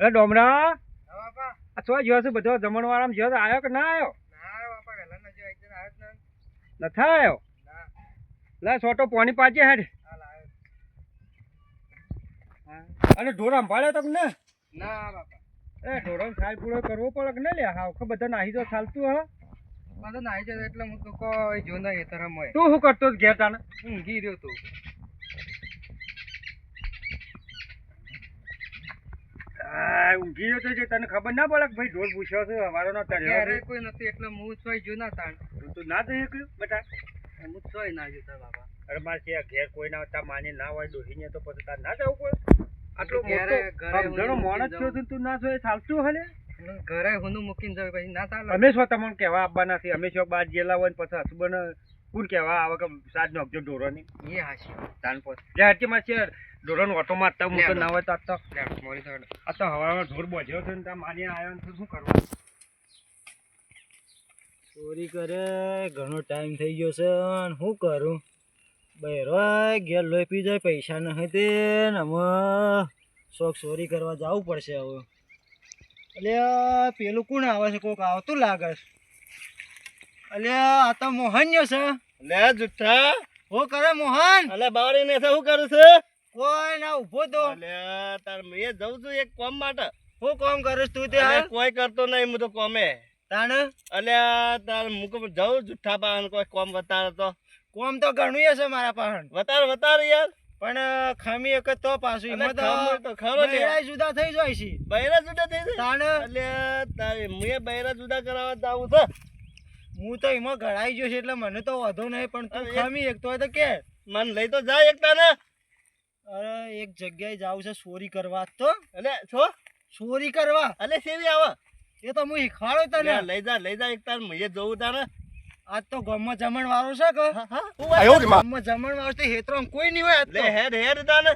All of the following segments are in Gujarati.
અરે ડોમરા! હા બાપા. આ છો જ્યો છે? બધો જમણવાળામાં જ્યો આયો કે ના આયો? ના બાપા આવ્યો. નથા આયો? ના. લે છોટો પોણી પાચે હેડ. આવ્યો અને ઢોર સંભાળ્યો તમને ના? બાપા. એ ઢોરણ સાલ પૂરો કરવો પડે કે ને લે હા કે બધા નાહી તો ચાલતું હા. બધા નાહી જાય એટલે હું તો કોઈ જો નહીં તરમ તું શું કરતો ઘેર તાને? ઊંઘી રહ્યો તું. આ ઊંઘી ગયો તો તને ખબર ના પડે કે ભાઈ ઢોર પૂછ્યો છે નો કોઈ નથી એટલે હું સોય જો ના તાણ. તું ના થઈ શક્યું બેટા? હું સોય ના જોતા બાપા. અરે મારે ત્યાં ઘેર કોઈ ના તા માની ના હોય ડોહીને તો પછી તાર ના જવું પડે. આટલો મોટો ઘરે સમજણો હું માણસ છો તું ના છો એ ચાલતું હલે ઘરે હુંનું મૂકીને જાવ પછી ના ચાલે. અમે શું તમને કહેવા આપવાના નથી અમે શું બાર ગયેલા હોય ને પછી હસબન્ડ કોણ કહેવા આવે કે સાજ નાખજો ઢોરોની? એ હાશી તાન પછી જે માં છે ઢોરોનો ઓટો મારતા હું તો ના હોય તો આ તો લે, મોરી આ તો હવામાં ઢોર બોજ્યો છે ને ત્યાં માની આવ્યો ને તો શું કરવાનું? ચોરી કરે ઘણો ટાઈમ થઈ ગયો છે ને શું કરું? બહેરો ઘેર લોહી પી જાય પૈસા નહીં તે ને અમે શોખ ચોરી કરવા જવું પડશે હવે. અલ્યા પેલું કોણ આવે છે કોક આવતું લાગે છે? અલ્યા આ તો મોહન છે. લે જુઠ્ઠા. હું કરે મોહન? એટલે બાવરી ને શું કરું છું? કોઈ ના ઊભો તો. તાર મેં જઉં છું એક કોમ માટે. હું કોમ કરું તું તે કોઈ કરતો નહીં હું તો કોમે. તાણ? અલે તાર મુક જઉં જુઠ્ઠા પાન કોઈ કોમ વતાર તો. કોમ તો ઘણું હશે મારા પાસે વતાર વતાર યાર. પણ ખામી એક તો પાછું એમાં તો તો ખરો લે બૈરાય જુદા થઈ જાય છે. બૈરા જુદા થઈ જાય? તાણ? અલે તારે મેં બૈરા જુદા કરાવવા જાવું છે. હું તો એમાં ઘડાઈ ગયો છે એટલે મને તો વધુ નહીં પણ તું ખામી એક તો હોય તો કે. મન લઈ તો જાય એકતા તાને. અરે એક જગ્યાએ જાવું છે ચોરી કરવા તો. અલે છો? ચોરી કરવા? અલે સેવી આવે? એ તો હું શીખવાડો તને. લઈ જા લઈ જા એક તાર મેં જવું તાને આજ તો ગામમાં જમણ વાળો છે કે? હા હા હું ગામમાં જમણ વાળો છે હેતરો કોઈ નહીં હોય લે હેડ હેડ તાને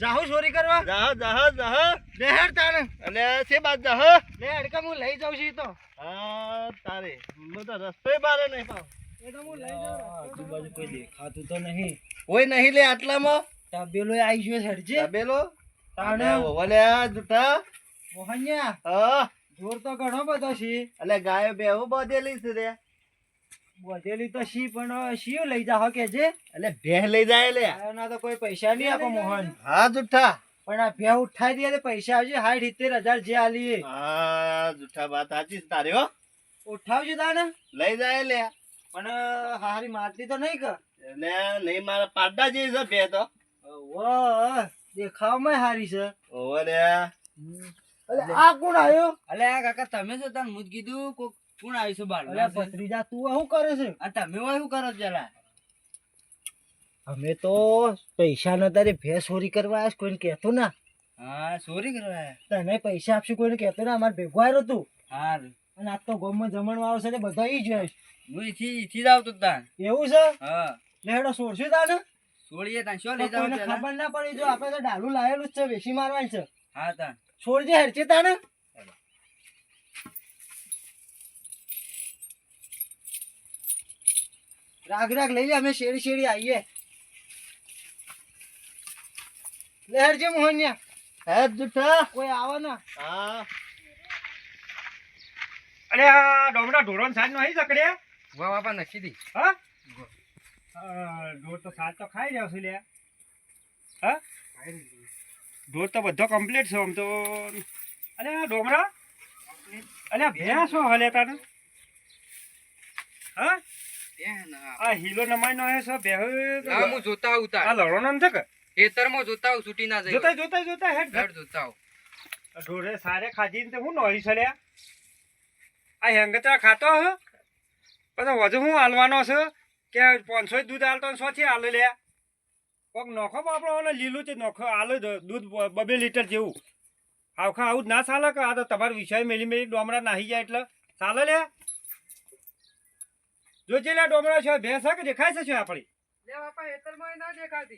જાહુ ચોરી કરવા? જાહ જાહ જાહ. લે હેડ તાને અલે સે બાદ જાહ? લે હેડકા હું લઈ જાઉં છું તો. હા તારે. હું તો રસ્તે બારે નહીં પાવ એ તો હું લઈ જાઉં. આજુબાજુ કોઈ દેખાતું તો નહીં. કોઈ નહીં લે આટલામાં. તબેલો આવી ગયો છે હેડજે. તબેલો? તાણે આ જૂઠા. મોહન્યા હા. જોર તો ઘણો બધો છે. અલે ગાયો બેહુ બધેલી છે રે. વધેલી તો શી પણ શી લઈ જાહો કે જે? અલે ભેહ લઈ જાય લે. એના તો કોઈ પૈસા નહીં આપો મોહન. હા જુઠ્ઠા પણ આ ભે ઉઠાઈ દે પૈસા આવશે સાઠ સિત્તેર હજાર જે આલી હા જુઠ્ઠા વાત સાચી તારે હો. ઉઠાવજો તાને લઈ જાય લે. પણ હારી મારતી તો નહીં કર. એટલે નહીં મારા પાડા જેવી છે ભેહ તો. દેખાવમાં હારી છે. ઓલે અલે આ કોણ આવ્યો? અલે કાકા તમે છો તાર મુજ કીધું કોક કોણ આવી છે બાર અલે ભત્રીજા તું શું કરે છે? આ તમે શું કરો છો અમે તો પૈસા ના તારે ભે ચોરી કરવા આવ્યા કોઈને કહેતો ના. હા ચોરી કરવા તને પૈસા આપશું કોઈને કહેતો ના અમારે ભેગું આવ્યો તું. હાર. અને આજ તો ગામમાં જમણ આવશે છે એટલે બધા ઈ જ હું ઈથી ઈથી જ આવતો તાન. એવું છે? હા. લેડો છોડશું તાને? છોડીએ તાન શું લઈ જાવ ખબર ના પડી જો આપણે તો ડાલુ લાયેલું જ છે વેસી મારવાનું છે. હા તાન છોડજે હેડશે તાને રાગ રાગ લઈ લે અમે શેરી શેરી આવીએ. લે હેડજે મોહનિયા. હે જૂઠા કોઈ આવે ના. હા. અરે આ ડોમડા ઢોરણ સાંજ નો આવી જકડે વાહ બાપા નખી દી હા? ઢોર તો સાત તો ખાઈ રહ્યો છે હા? ઢોર તો બધો કમ્પ્લીટ છે આમ તો. આ ડોમરા? આ ભેંસ શું હલે તાને હા? આ હીલો નમાઈ નો હે ભેહ હું જોતા આવું આ લડો નમ છે કે? ખેતરમાં જોતા આવું છૂટી ના જોતા જાય જોતા જોતા હેડ. ઘર જોતા આવું. ઢોરે સારે ખાધીને તે હું નોરી આ હેંગતરા ખાતો હ? પછી વધુ હું હાલવાનો છે? કે પાંચસો દૂધ હાલતો સોથી હાલે લે. કોક નોખો બાપડો લીલું છે નોખો હાલે દૂધ બબે લીટર જેવું. આવખા આવું જ ના ચાલે કે આ તો તમારો વિષય મેલી મેલી ડોમરા નાહી જાય એટલે. ચાલે લે. જોજે લે ડોમરા છે ભેંસ કે દેખાય છે શું આપણી?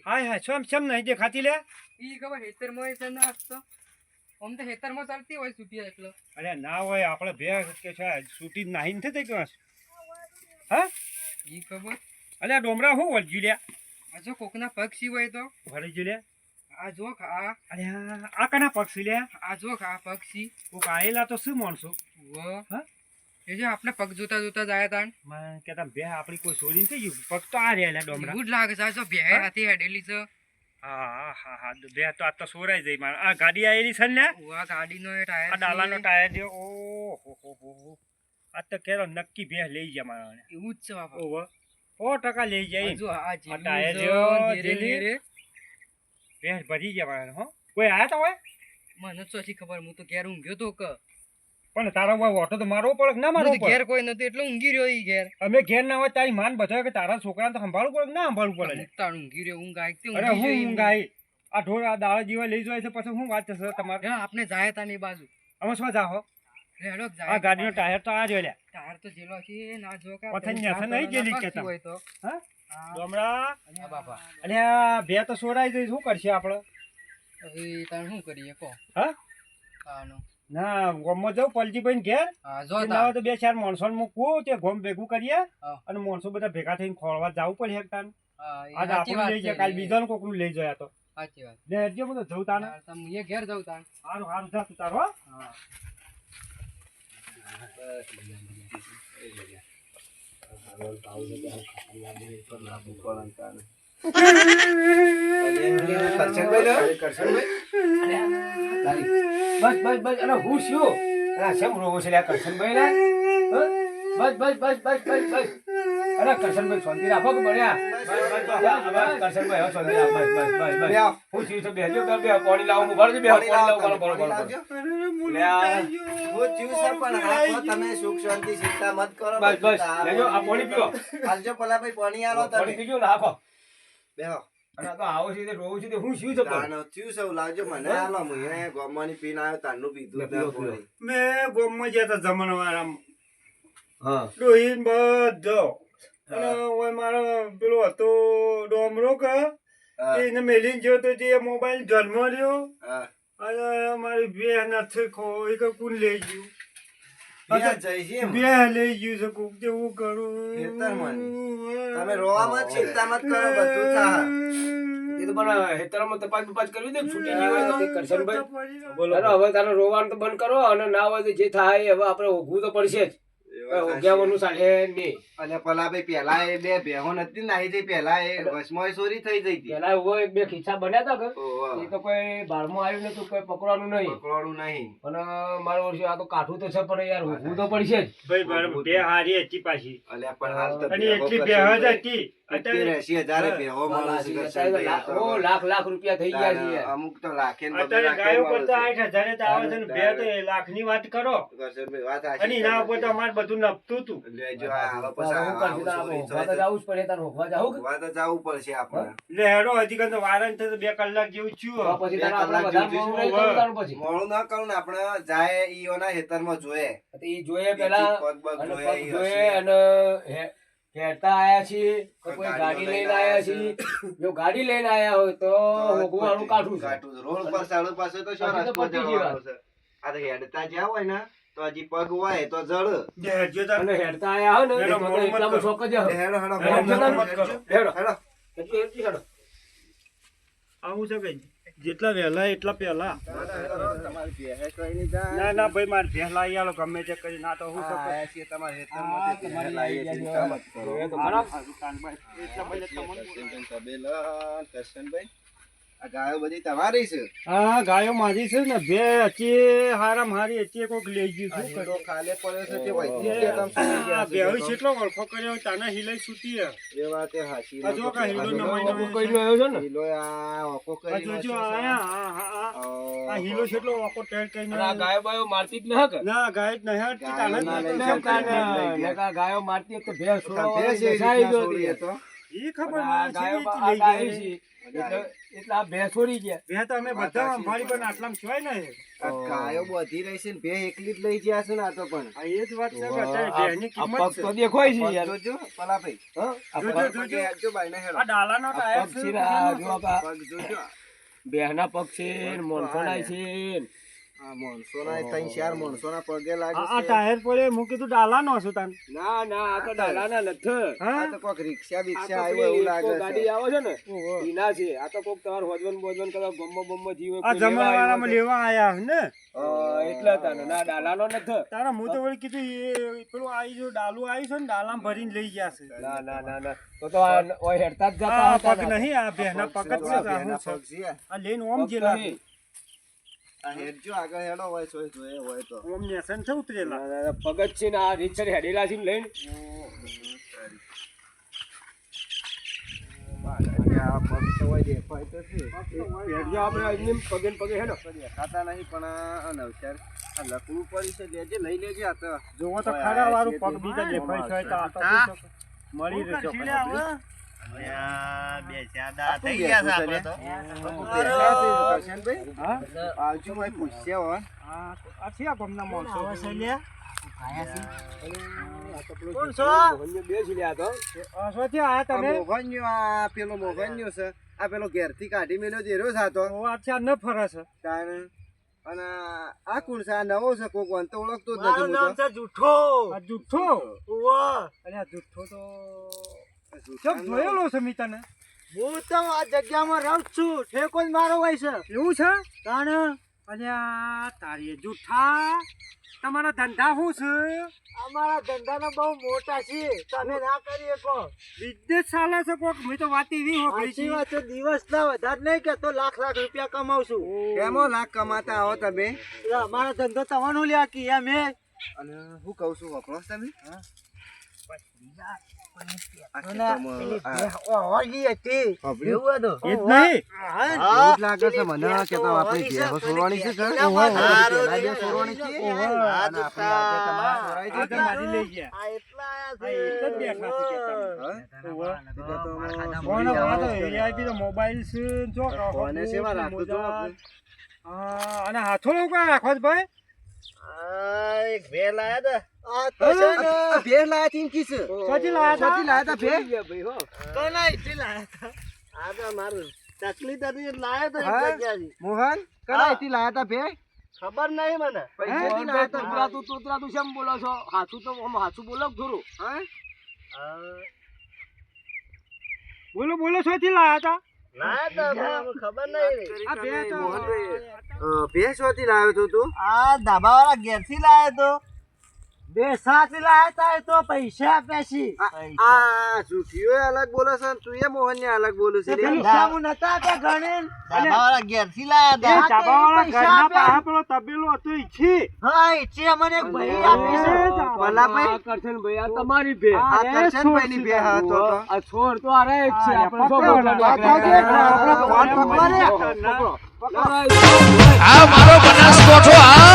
હાય હાય શેમ નહીં દેખાતી લે? ઈ ખબર હેતરમાં છે ના આમ તો ચાલતી હોય છૂટી એટલે. અરે ના હોય આપણે ભેંસ કે છે સૂટી નાહી નથી થઈ ગયો હા? ઈ ખબર? અલ્યા ડોમરા શું વળજી લ્યા? આ જો કોકના પગ હોય તો. વળજી લ્યા? આ જો આ. અરે આ કના પક્ષી લે આ જો આ પક્ષી કોક આયેલા તો શું માણસો? વ હા? એ જે આપણે પગ જોતા જોતા જાય તાણ મને કહેતા બે આપણી કોઈ છોડીને થઈ ગયું? પગ તો આ રહ્યા ડોમડા ડોમરા. જ લાગે છે આ જો બે હા? હાથી હેડેલી છે. હા હા હા હા બે તો આ તો સોરાઈ જઈ મારે. આ ગાડી આવેલી છે ને આ ગાડીનો ટાયર આ ડાલાનો ટાયર જે ઓ હો હો હો હો. આ તો કેરો નક્કી ભેહ લઈ ગયા મારા એવું જ છે બાપા. ઓહો. સો ટકા લઈ જાય જો આ જેવો છે, ધીરે જેલી. ભરી ગયા મારા હો. કોઈ આયા તો હોય મને તો શી ખબર હું તો ઘેર ઊંઘ્યો તો કે. પણ તારા કોઈ ઓટો તો મારવો પડે ના મારો મારવો પડે? ઘેર કોઈ નથી એટલે ઊંઘી રહ્યો ઈ ઘેર. અમે ઘેર ના હોય તારી માન બધા કે તારા છોકરાને તો સંભાળવું પડે ના સંભાળવું પડે? તાણ ઊંઘી રહ્યો ઊંઘ આવી અરે હું ઊંઘ આવી આ ઢોર આ દાળ જીવા લઈ જાય છે પછી હું વાત છે તમારે? આપને આપણે જાય તા ની બાજુ. અમે શું જાહો? જાય આ ગાડીનો ટાયર તો આ જોઈ લે. ટાયર તો જેલો છે ના જો કે પથ્થર આપણે નહીં ગયેલી પગથી હોય તો. હા? હા, ડોમડા હા બાપા. અને આ બે તો જઈ શું કરશે આપણે ના ગોમ શું કરીએ કો હા? તાનું. ના ગોમમાં જાઉં પલજીભાઈ ઘેર? ના તો બે ચાર માણસો મૂકવું તે ગોમ ભેગું કરીએ. અને માણસો બધા ભેગા થઈને ખોળવા જવું પડે એક તાન. હા, આજ આપણું લઈ જાય કાલ. બીજાનું કોકનું લઈ જાય તો. સાચી વાત. ને હજી બધું જવું તાને. તાર ઘેર જાઉં તાણ સારું સારું જા તું તારો હો. બસ બસ બસ અરે હું શું અરે શેમ રોવો છે કરશનભાઈ બસ બસ બસ બસ બસ બસ અરે કરશનભાઈ શાંતિ રાખો કે બળ્યા કરશનભાઈ હવે શાંતિ રાખ. બસ બસ બસ બસ. હું થયું છું બેહજો બે બે પાણી લાવું હું ભરજો બે પાણી લાવું બોલો બોલો લ્યા. હું છે પણ રાખો તમે સુખ શાંતિ ચિંતા મત કરો બસ બસ. લેજો આ પાણી પીઓ. હાલજો પેલા ભાઈ પાણી આલો પાણી પીજો ને બેહો. અને તો આવો છે તે રોવું છે તે હું શું છે પણ? થયું છે લાવજો મને. આલો હું અહીંયા ગોમવાની પીન આવ્યો તારનું પીધું. મેં ગોમમાં ગયા તા જમણવારામાં. હા. ડોહીન બધો. અને ઓય મારો પેલો હતો ડોમરો કે એને મેલીને ગયો તો જે મોબાઈલ જન્મ રહ્યો. હા. અને મારી બે નથી ખો કે કોણ લઈ ગયું. બે લઈ ગયું છે કોક તેવું કરું? તમે રોવામાં જ ચિંતા મત કરો બધું થાય એ તો પણ હેતરામાં તપાસ બપાસ કરવી દે છૂટી નહીં હોય તો. કરશનભાઈ બોલો. હવે તારે રોવાનું તો બંધ કરો અને ના હોય તો જે થાય હવે આપણે ઓઘવું તો પડશે જ. એ વાત સાચી. ઓઘ્યાવાનું ચાલે નહીં. અને પેલા ભાઈ પેલા એ બે ભેહો નથી નાહી જઈ પેલા એ વચમાં ચોરી થઈ જઈ પેલા ઊભો એક બે ખીચા બન્યા હતા કે? એ તો કોઈ બારમાં આવ્યું નતું કોઈ પકડવાનું નહીં. પકડવાનું નહીં. અને મારું વર્ષે આ તો કાઠું તો છે પણ યાર ઓઘવું તો પડશે જ. ભાઈ બે હારી હતી પાછી. અલ્યા પણ હાલ તો એટલી બે જ હતી. સિત્તેર અત્યારે એંસી હજારે ભેહો મળે છે કરશનભાઈ આ તો. ઓ લાખ લાખ રૂપિયા થઈ ગયા છે અમુક તો લાખે ગાયો કરતા આઠ હજાર આવે છે બે તો લાખની વાત કરો. વાત અને એના ઉપર તો અમારે બધું નપતું લેજો પછી જવું જ પડે તારે જાવું તો જવું પડશે આપણે હેડો હજી થશે બે કલાક જેવું થયું પછી તારે પછી? ના કરું ને આપણે જાય ઈઓના પેલા અને આયા છીએ કોઈ ગાડી લઈને આયા છીએ. જો ગાડી લઈને આયા હોય તો હોગવાનું કાઠું કાઠું રોડ પર સાડો પાસે તો શું રસ્તો જવાનો છે? આ તો હેડતા જ્યાં હોય ને તો હજી પગ હોય તો. અને આયા ને. શોખ જ હેડો હેડો હેડો, હેડો, હેડો. આવું છે કે જેટલા વહેલા એટલા પહેલા. તમારી કઈ જાય. ના ના ભાઈ મારે પહેલા લાવી આલો ગમે તે કરી. ના તો હું તમારે ચિંતા મત કરો. ગાયો બધી તમારી છે? હા ગાયો મારી છે ને બે હચી હારા મારી હચી કોક લઈ ગયું આ ખાલે છે તે સુઈ ગયા કેટલો કર્યો તાના હિલાઈ છૂટી એ વાત એ કાં આવ્યો છે ને? ઓકો આયા હીલો કેટલો વાકો ટેર કરીને આ ગાયો બાયો મારતી જ ન હકે? ના ગાય જ નહીં હટતી, તાને જ ગાયો નહીં ના હટતી. લઈ ને. ગાયો મારતી તો ભેંસ ભેંસ એ બેસાઈ રીતના ગયો છોડી હતી. હતો. ઈ ખબર છે, ગાય લઈ. એટલે એટલે આ ભેંસ છોડી ગયા. બે તો અમે બધા અંભાળી પણ આટલામાં છોય ને ગાયો બધી રહી છે ને બે એકલી જ લઈ ગયા છે ને આ તો પણ. આ એ જ વાત છે કે અત્યારે આ કિંમત પગ તો છે. દેખાય છે યાર. જોજો પલા ભાઈ હા? જોજો, જોજો. પગે હાચજો હેડો. આ ડાલાનો ટાયર છે છે ને આ જો આ પગ જોજો. બેહના પગ છે ને છે ને આ માણસોના એ ત્રણ ચાર માણસોના પગે લાગે આ આ છે. ટાયર પડે હું કીધું ડાલાનો છું તને. ના ના આ તો ડાલાના નથી. હા? આ તો કોક રિક્ષા આ બિક્ષા તો આવ્યો એવું પેલી લાગે ઇકો છે. ગાડી આવે છે ને ઈના છે. આ તો કોક તમાર હોજવન બોજવન કરવા ગમો બમો જીવે આ જમણવાળામાં લેવા આયા હે ને? એટલે તને. ના ડાલાનો નથી. તારા હું તો કીધું પેલું આવી જો ડાલું આવ્યું છે ને ડાલામાં ભરીને લઈ ગયા છે. ના ના ના ના. તો તો હેડતા જ જતા પગ નહીં આ બેના પગ જ છે આ ઓમ ગયેલા છે. આ હેડજો આગળ હેડો હોય તોય જોઈએ હોય તો. ઓમ નેસન છે ઉતરેલા. ના, ના, ના, પગ જ છે ને આ રીતસર હેડેલા છે લઈને. અને આ પગ તો હોય દેખાય તો છે. હેડજો આપણે એમને પગે ને પગે હેડો. દેખાતા નહીં પણ આ લકડું પડી છે લેજે લઈ લેજે આ તો. જોવો તો ખરા વાળું પગ બીજા દેખાય છે તો આ શું છે? મળી રહેજો આ તું છે? આવજો ભાઈ આ આ છે આ ગામના માણસો. કોણ છો બે છે લ્યા તો. આ શોથી આ તમે? મોહનયો આ પેલો મોહનયો છે. આ પેલો ઘેરથી કાઢી મેલ્યો જેરો સાતો. ઓ અચ્છા ન ફરે છે. તારે? અને આ કોણ છે? આ નવો છે કોક વાન તો ઓળખતો જ મારું નામ છે જૂઠો આ જુઠ્ઠો? ઉવ્વ. અરે આ જુઠ્ઠો તો ચમ જોયેલો છે મી તને? હું તો આ જગ્યામાં રહું છું. ઠેકો જ મારો હોય છે. એવું છે? તાણ? અરે આ તારી જૂઠા? તમારા ધંધા શું છે? અમારા ધંધાના બહુ મોટા છે. તમે ના કરી શકો બિઝનેસ ચાલે છે કોક? મેં તો વાત એવી સાચી છે વાત દિવસ ના વધારે નહીં કે તો લાખ લાખ રૂપિયા કમાવ છું કેમો લાખ કમાતા આવો તમે? અમારા ધંધો તમારો લ્યા કે મેં અને હું કહું છું વપરાશ તમે? હા, આયા મોબાઈલ અને હાથો રાખો ભાઈ એક ભેહ લાયા તા. આ આ ભેહ લાયા તી એમ કી લાયા તા? ક્યાંથી લાયા તા ભેહ? ભાઈ હો. કનાઈથી લાયા તા. આ તો મારું તકલીફ હતી લાયા તા એક જગ્યાથી. મોહન કનાઈથી લાયા તા ભેહ? ખબર નહીં મને. પૈસેથી લાયા તા તોતરા તું તોતરા તું શેમ બોલો છો? હાચું તો આમ હાચું બોલો થોડું હા? બોલો બોલો લાયા આ લાવ્યો તો તું આ ધાબા વાળા ઘેરથી લાયા તો. તા પૈસા આ- જુઠીઓ અલગ બોલે છે તું એ મોહન અલગ બોલે છે. પૈસા હું નતા આપ્યા ગણીન? ધાબા ઘેરથી લાયા એ તા. ઘરના આપ્યા. પેલો તબેલો હતો ઈ હા ઈચ્છે અમને એક ભાઈ આપી છે. આ કરશન ભાઈ. આ તમારી ભે આ તો. આ તો છે આપણે આપણે- ફોન પકડો. આ મારો બનાસકોઠો આ